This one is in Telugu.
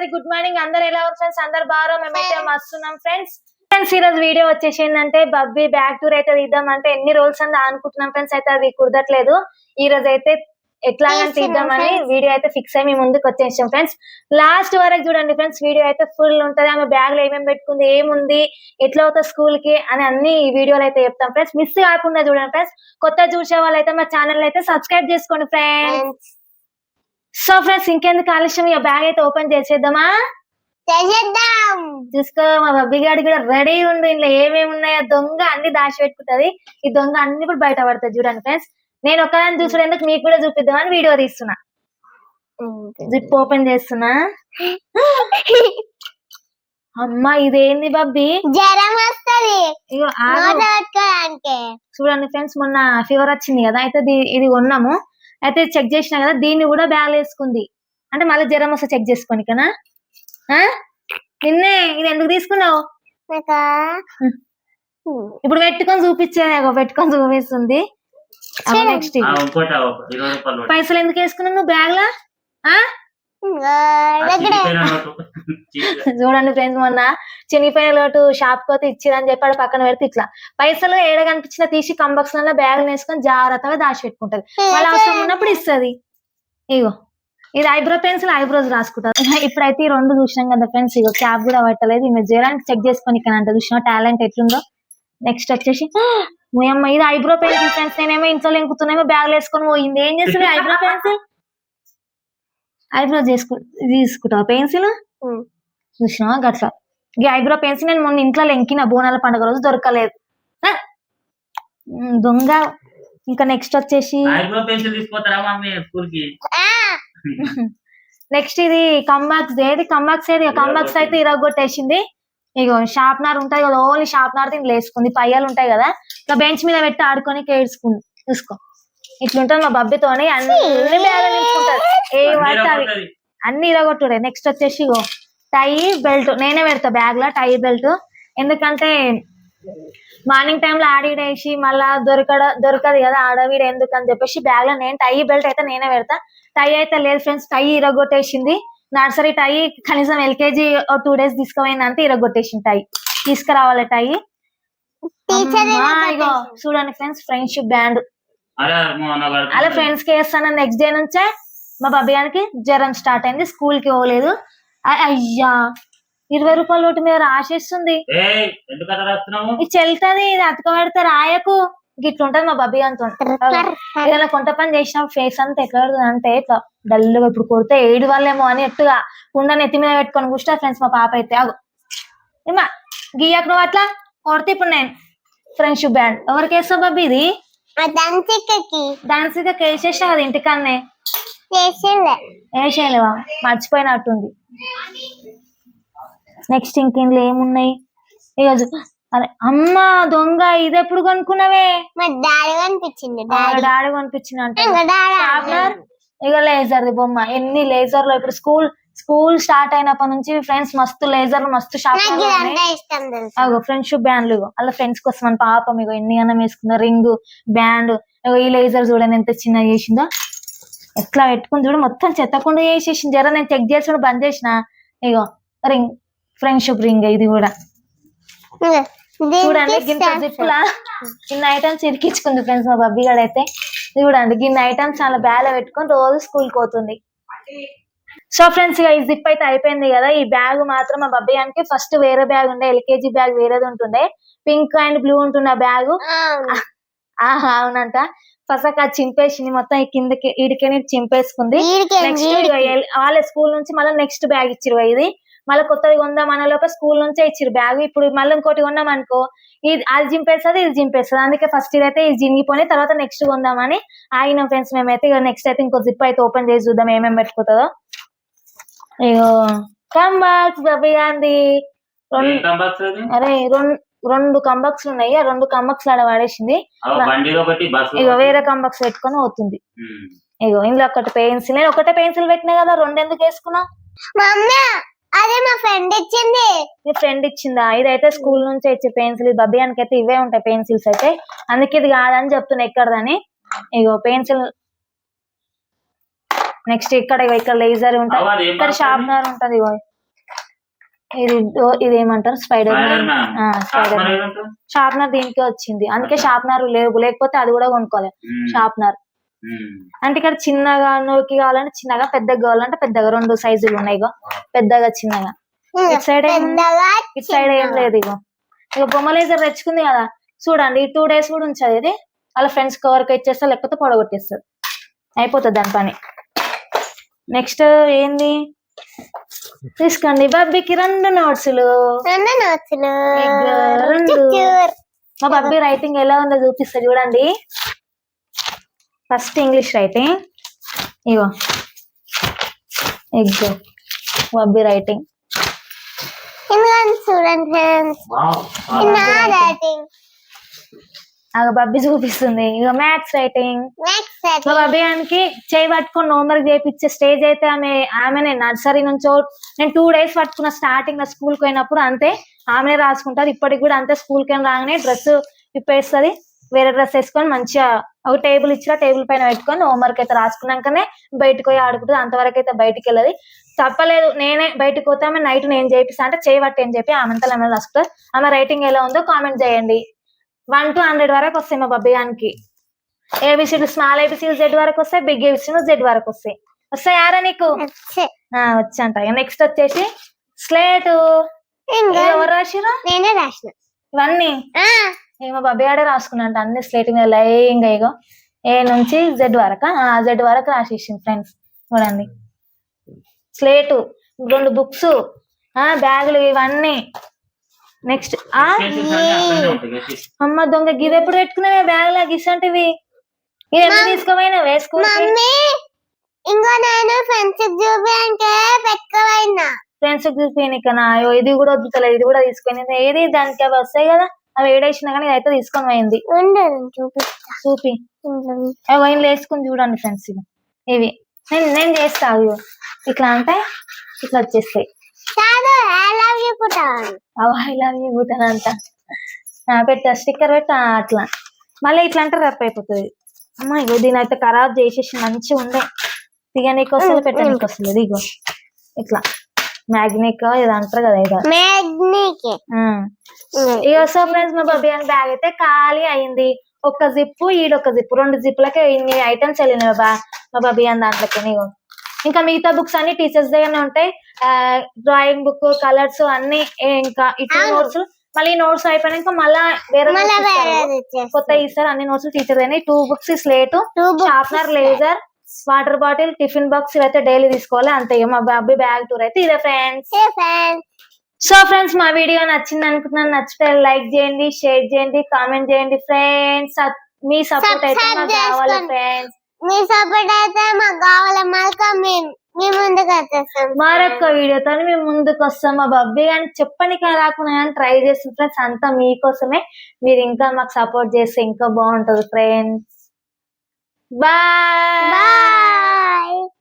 అందరి గుడ్ మార్నింగ్ అందరు ఎలా ఉన్నారు ఫ్రెండ్స్ అందరు బాగా మేమైతే మస్తున్నాం ఫ్రెండ్స్ ఫ్రెండ్స్ ఈ రోజు వీడియో వచ్చేసి ఏంటంటే బబ్బీ బ్యాక్ టూర్ అయితే తీద్దాం అంటే ఎన్ని రోజులు అంతా అనుకుంటున్నాం ఫ్రెండ్స్ అయితే అది కుదరట్లేదు. ఈ రోజు అయితే ఎట్లాగని చేస్తున్నాం తీద్దామని. వీడియో అయితే ఫిక్స్ అయ్యి మీ ముందుకు వచ్చేసాం ఫ్రెండ్స్ లాస్ట్ వరకు చూడండి ఫ్రెండ్స్ వీడియో అయితే ఫుల్ ఉంటది. ఆమె బ్యాగ్లో ఏమేమి పెట్టుకుంది ఏముంది ఎట్లా అవుతుంది స్కూల్కి అని అన్ని ఈ వీడియోలో అయితే చెప్తాం ఫ్రెండ్స్ మిస్ కాకుండా చూడండి ఫ్రెండ్స్ కొత్త చూసే వాళ్ళైతే మా ఛానల్ అయితే సబ్స్క్రైబ్ చేసుకోండి ఫ్రెండ్స్ సో ఫ్రెండ్స్ ఇంకెందుకు ఆలస్యం? ఈ బ్యాగ్ అయితే ఓపెన్ చేసేద్దామా? చేసేద్దాం. చూసుకో మా బబ్బీ గాడి కూడా రెడీ ఉండు ఇంట్లో ఏమేమి ఉన్నాయో దొంగ అన్ని దాచి పెట్టుకుంటది. ఈ దొంగ అన్ని కూడా బయట పడుతుంది చూడండి ఫ్రెండ్స్ నేను ఒకదాన్ని చూసేందుకు మీకు కూడా చూపిద్దామని వీడియో తీస్తున్నా. జిప్ ఓపెన్ చేస్తున్నా. అమ్మా ఇదేంది బబ్బీ? జ్వరం వస్తది. చూడండి ఫ్రెండ్స్ మొన్న ఫీవర్ వచ్చింది కదా అయితే ఇది కొన్నాము. అయితే చెక్ చేసినా కదా దీన్ని కూడా బ్యాగ్ వేసుకుంది. అంటే మళ్ళీ జ్వరం వస్తే చెక్ చేసుకోని కదా? నిన్నే ఇది ఎందుకు తీసుకున్నావు? నాకు? ఇప్పుడు పెట్టుకొని చూపించేది అగో పెట్టుకొని చూపిస్తుంది. నెక్స్ట్. పైసలు ఎందుకు వేసుకున్నావు నువ్వు బ్యాగ్ లా చూడండి ఫ్రెండ్స్ మొన్న చినిగిపోయిన లోటు షాప్ కోతే ఇచ్చిరని చెప్పాడు పక్కన పెడితే ఇట్లా. పైసలు ఏడ కనిపించినా తీసి కంబక్స్లలో బ్యాగ్ వేసుకొని జాగ్రత్తగా దాచి పెట్టుకుంటది. వాళ్ళ అవసరం ఉన్నప్పుడు ఇస్తది. ఇగో ఇది ఐబ్రో పెన్సిల్ ఐబ్రోస్ రాసుకుంటారు ఇప్పుడైతే ఈ రెండు చూసినాం కదా ఫ్రెండ్స్ ఇగో క్యాప్ కూడా పట్టలేదు. ఈమె జ్వరానికి చెక్ చేసుకొని ఇక్కడ అంట చూసిన టాలెంట్ ఎట్లుందో? నెక్స్ట్ వచ్చేసి అమ్మ ఇది ఐబ్రో పెన్సిల్ ఫ్రెండ్స్ నేనేమో ఇంట్లో లెంకుతున్నామో బ్యాగ్ వేసుకొని పోయింది. ఏం చేస్తుంది ఐబ్రో పెన్సిల్? ఐబ్రో చేసుకు తీసుకుంటావా పెన్సిల్? ఉమ్. చూసినావా గట్లా. ఈ ఐబ్రో పెన్సిల్ నేను మొన్న ఇంట్లో లెంకిన బోనాల పండుగ రోజు దొరకలేదు. దొంగ. ఇంకా నెక్స్ట్ వచ్చేసి ఐబ్రో పెన్సిల్ తీసుకుపోతారా మమ్మీ స్కూల్కి ఆ, నెక్స్ట్ ఇది కంబాక్స్ ఏది కంబాక్స్ ఏది? కంబాక్స్ అయితే ఇరగొట్టేసింది. ఇగో షార్ప్నర్ ఉంటాయి కదా ఓన్లీ షార్ప్నర్ దీంట్లో వేసుకుంది పయ్యాలు ఉంటాయి కదా ఇట్లా బెంచ్ మీద పెట్టి ఆడుకొని ఏడ్చుకుంది చూసుకో. ఇట్లుంటది మా బబ్బితోని అన్ని ఏ అన్నీ పడితే అవి. అన్ని ఇరగొట్టుడే. నెక్స్ట్ వచ్చేసి ఇగో. Tie belt. నేనే పెడతా బ్యాగ్లో టై బెల్ట్. ఎందుకంటే మార్నింగ్ టైంలో ఆడిడేసి మళ్ళా దొరకడ దొరకదు కదా ఆడవీడ ఎందుకు అని చెప్పేసి బ్యాగ్లో నేను టై బెల్ట్ అయితే నేనే పెడతా. టై అయితే లేదు ఫ్రెండ్స్ టై ఇరగొట్టేసింది. నర్సరీ టై కనీసం ఎల్కేజీ టూ డేస్ తీసుకుపోయింది అంతే ఇరగొట్టేసింది టై. తీసుకురావాలి టై. ఇగో చూడండి ఫ్రెండ్స్ ఫ్రెండ్షిప్ బ్యాండ్. అలా ఫ్రెండ్స్కి వేస్తాను. నెక్స్ట్ డే నుంచే మా బాబియానికి జ్వరం స్టార్ట్ అయింది. స్కూల్కి పోలేదు. అయ్యా! ఇరవై రూపాయల నోటు మీద రాసేస్తుంది. ఏయ్! ఎందుకు అట్లా రాస్తున్నావు? ఇది చెల్తది ఇది అతకబడితే రాయకు. గిట్లుంటది మా బబ్బీ అంత. ఏదైనా కొంట పని చేసినప్పుడు ఫేస్ అంతా ఎట్లా పడుతుంది అంటే ఇట్లా డల్గా ఇప్పుడు కొడితే ఏడు వాళ్ళేమో అని ఎట్టుగా కుండ నెత్తి మీద పెట్టుకొని కూర్చుంటా ఫ్రెండ్స్ మా పాప అయితే. అగు ఏమా గీయకు నువ్వు అట్లా? కొడితే ఇప్పుడు నేను. Friendship band. ఎవరికి వేస్తావు బబ్బీ ఇది? మా దంచికకి డాన్స్గా కేసేసా కదా ఇంటికన్నే వేసేయలేవా? మర్చిపోయినట్టుంది. నెక్స్ట్ ఇంకేంట్లో ఏమున్నాయి? అరే అమ్మ దొంగ ఇది ఎప్పుడు కొనుక్కున్నావే? డాడీ కనిపించింది డాడీ. డాడీ కొనిపించినంట ఇంకా లేజర్ బొమ్మ. ఎన్ని లేజర్లో ఇప్పుడు స్కూల్ స్కూల్ స్టార్ట్ అయినప్పటి నుంచి ఫ్రెండ్స్ మస్తు లేజర్ మస్తు అగో ఫ్రెండ్షిప్ బ్యాండ్లు అలా ఫ్రెండ్స్ కోసం మన పాపం ఇగో ఎన్ని అన్నం వేసుకుందో రింగ్ బ్యాండ్ ఇగో ఈ లేజర్ చూడండి ఎంత చిన్నగా చేసిందో. ఎట్లా పెట్టుకుని చూడు మొత్తం చెత్తకుండా చేసేసింది. జర నేను చెక్ చేసి కూడా బంద్ చేసిన. ఇగో రింగ్ ఫ్రెండ్షిప్ రింగ్ ఇది కూడా. చూడండి స్టార్ట్ జిప్పులా ఇన్ని ఐటమ్స్ ఇరికించుకుంది ఫ్రెండ్స్ మా బబ్బీ అయితే చూడండి గిన్ని ఐటమ్స్ చాలా బ్యాగ్ పెట్టుకొని రోజు స్కూల్కి పోతుంది. సో ఫ్రెండ్స్ ఇక ఈ జిప్ అయితే అయిపోయింది కదా. ఈ బ్యాగ్ మాత్రం మా బబ్బయ్యానికి ఫస్ట్ వేరే బ్యాగ్ ఉండే ఎల్కేజీ బ్యాగ్ వేరేది ఉంటుండే. పింక్ అండ్ బ్లూ ఉంటుండే ఆ బ్యాగ్. ఆహా అవునంట. ఫస్ట్ అది చింపేసింది. మొత్తం ఈ కిందకి ఈడికని చింపేసుకుంది. నెక్స్ట్. వాళ్ళ స్కూల్ నుంచి మళ్ళీ నెక్స్ట్ బ్యాగ్ ఇచ్చిరు ఇది. మళ్ళీ కొత్తది కొందాం అనే లోపల స్కూల్ నుంచే ఇచ్చిరు బ్యాగ్. ఇప్పుడు మళ్ళీ ఇంకోటి కొన్నాం అనుకో ఇది అది చింపేస్తుంది ఇది చింపేస్తుంది. అందుకే ఫస్ట్ ఇదైతే ఇది జింగిపోయి తర్వాత నెక్స్ట్ కొందామని ఆగిన ఫ్రెండ్స్ మేమైతే. ఇక నెక్స్ట్ అయితే ఇంకో జిప్ అయితే ఓపెన్ చేసి చూద్దాం ఏమేమి పెట్టుకుంటుందో ఇగో కంబాక్స్ బబ్బీ గాంధీ. అరే రెండు రెండు కంబాక్స్ ఉన్నాయి. ఆ రెండు కంబాక్స్ ఆడ పడేసింది. ఇగో వేరే కంబాక్స్ పెట్టుకొని పోతుంది. ఇగో ఇందులో ఒకటి పెన్సిల్. నేను ఒకటే పెన్సిల్ పెట్టినా కదా రెండు ఎందుకు వేసుకున్నావు మమ్మీ అదే మా ఫ్రెండ్ ఇచ్చింది. మీ ఫ్రెండ్ ఇచ్చిందా? ఇదైతే స్కూల్ నుంచి ఇచ్చే పెన్సిల్. బబ్బియానికి అయితే ఇవే ఉంటాయి పెన్సిల్స్ అయితే. అందుకే ఇది కాదని చెప్తున్నా ఎక్కడదని. ఇగో పెన్సిల్. నెక్స్ట్ ఇక్కడ ఇక్కడ లేజర్ ఉంటది ఏం ఇక్కడ? షార్ప్నర్ ఉంటది ఇగో. ఇది ఇది ఏమంటారు spider man. Spider man? Sharpener దీనికే వచ్చింది. అందుకే షార్ప్నర్ లేవు. లేకపోతే అది కూడా కొనుక్కోవాలి. షార్ప్నర్. అంటే ఇక్కడ చిన్నగా నోకి కావాలంటే చిన్నగా పెద్దగా కావాలంటే పెద్దగా. రెండు సైజులు ఉన్నాయి ఇగో. పెద్దగా చిన్నగా. ఇటు సైడ్ ఇటు సైడ్ ఏం లేదు ఇగో. ఇక బొమ్మలేజర్ తెచ్చుకుంది కదా. చూడండి ఈ టూ డేస్ కూడా ఉంచదు ఇది వాళ్ళ ఫ్రెండ్స్ కవర్కి ఇచ్చేస్తా లేకపోతే పొడగొట్టేస్తారు అయిపోతుంది దాని పని. నెక్స్ట్ ఏంది? తీసుకోండి. బబ్బీకి రెండు నోట్సులు. రెండు నోట్సులు. రెండు. మా బబ్బీ రైటింగ్ ఎలా ఉందో చూపిస్తా చూడండి. ఫస్ట్ ఇంగ్లీష్ రైటింగ్ ఇగో. ఎగ్ బబ్బీ రైటింగ్ చూడండి నా ఆ బబ్బీ చూపిస్తుంది. ఇక మ్యాథ్స్ రైటింగ్ మా అభియానికి చేయి పట్టుకొని హోంవర్క్ చేయించే స్టేజ్ అయితే ఆమె ఆమెనే నర్సరీ నుంచో నేను టూ డేస్ పట్టుకున్న స్టార్టింగ్లో స్కూల్కి పోయినప్పుడు అంతే ఆమెనే రాసుకుంటది. ఇప్పటికి కూడా అంతే స్కూల్కి రాగానే డ్రెస్ విప్పేస్తుంది. వేరే డ్రెస్ వేసుకొని మంచిగా ఒక టేబుల్ ఇచ్చిన టేబుల్ పైన పెట్టుకొని హోంవర్క్ అయితే రాసుకున్నాకనే బయటకు పోయి ఆడుకుంటుంది. అంతవరకు అయితే బయటికి వెళ్ళదు. తప్పలేదు నేనే బయటకు పోతే ఆమె నైట్ నేను చేపిస్తా అంటే చేయి పట్టి అని చెప్పి ఆమె అంతా ఆమె రాసుకుంటుంది. ఆమె రైటింగ్ ఎలా ఉందో కామెంట్ చేయండి. వన్ టు హండ్రెడ్ వరకు వస్తాయి మా బబ్బియానికి ఏబిసిడి స్మాల్ ఏబిసిడి జెడ్ వరకు వస్తాయి బిగ్ ఏబిసిడి జెడ్ వరకు వస్తాయి. వస్తాయారా నీకు? వచ్చంట నెక్స్ట్ వచ్చేసి స్లేట్ ఎవరు రాసిరు నేనే రాసిన. ఇవన్నీ? ఏమో బబ్బియాడే రాసుకున్నంట అన్ని స్లేట్ మీద లైంగ్ ఇగో. ఏ నుంచి జెడ్ వరకు? జెడ్ వరకు రాసేసింది ఫ్రెండ్స్ చూడండి. స్లేటు రెండు బుక్స్ ఆ బ్యాగులు ఇవన్నీ. నెక్స్ట్. అమ్మ దొంగ గిది ఎప్పుడు పెట్టుకున్నావే? బ్యాగ్ లాగా ఇసంటివి ఇది ఎప్పుడు తీసుకోపోయినా? వేసుకో. మమ్మీ ఇంకో నేను ఫ్రెండ్స్ చూపి అంటే పెట్టుకోపోయినా ఫ్రెండ్స్ చూపించకనా అయ్యో ఇది కూడా వద్దుతలేదు ఇది కూడా తీసుకొని. ఏది దానికి అవి వస్తాయి కదా అవి ఏడేసినా కానీ ఇదైతే తీసుకొని పోయింది. చూపి. అవి వైన్లు వేసుకుని చూడండి ఫ్రెండ్స్ ఇవి. ఇవి. నేను నేను చేస్తా అవి ఇట్లా అంటే ఇట్లా వచ్చేస్తాయి. కాదు ఐ లవ్ యూ పుట్టాను అవి ఐ లవ్ యూ అంట పెట్టా స్టిక్కర్ పెట్టా అట్లా. మళ్ళీ ఇట్లా అంటే రప్ అయిపోతుంది. అమ్మ ఇగో దీని అయితే ఖరాబ్ చేసేసి మంచిగా ఉండే. తీయనీకి వస్తుంది పెట్టనీకి వస్తుంది ఇగో. ఇట్లా. మ్యాగ్నిక్ ఇది అంటారు కదా ఇదో మ్యాగ్నీకి. ఇక సో ఫ్రెండ్స్ మా బబ్బీ అని బ్యాగ్ అయితే ఖాళీ అయింది. ఒక జిప్పు ఈడొక జిప్పు రెండు జిప్పులకే ఇన్ని ఐటమ్స్ వెళ్ళినాయి బా మా బబ్బీ అని దాంట్లోకి ఇగో. ఇంకా మిగతా బుక్స్ అన్ని టీచర్స్ దగ్గరనే ఉంటాయి. డ్రాయింగ్ బుక్ కలర్స్ అన్ని ఇంకా ఇట్లా అవును. నోట్స్ మళ్ళీ నోట్స్ అయిపోయినాక మళ్ళా వేరే. కొత్త ఇస్తారు అన్ని నోట్స్ టీచర్ అయినాయి. టూ బుక్స్ స్లేట్ షార్ప్నర్ లేజర్ వాటర్ బాటిల్ టిఫిన్ బాక్స్ ఇవైతే డైలీ తీసుకోవాలి. అంతే మా బాబీ బ్యాగ్ టూర్ అయితే ఇదే ఫ్రెండ్స్. సో ఫ్రెండ్స్ మా వీడియో నచ్చింది అనుకుంటున్నాను. నచ్చితే లైక్ చేయండి షేర్ చేయండి కామెంట్ చేయండి ఫ్రెండ్స్ మీ సపోర్ట్ అయితే మాకు కావాలి. ఫ్రెండ్స్ మీ సపోర్ట్ అయితే మాకు కావాలి. మళ్ళీ మరొక వీడియోతో మేము ముందుకు వస్తాం. మా బబ్బీ అని చెప్పని రాకుండా కానీ ట్రై చేస్తాం ఫ్రెండ్స్ అంతా మీకోసమే మీరు ఇంకా మాకు సపోర్ట్ చేస్తే ఇంకా బాగుంటది ఫ్రెండ్స్ బాయ్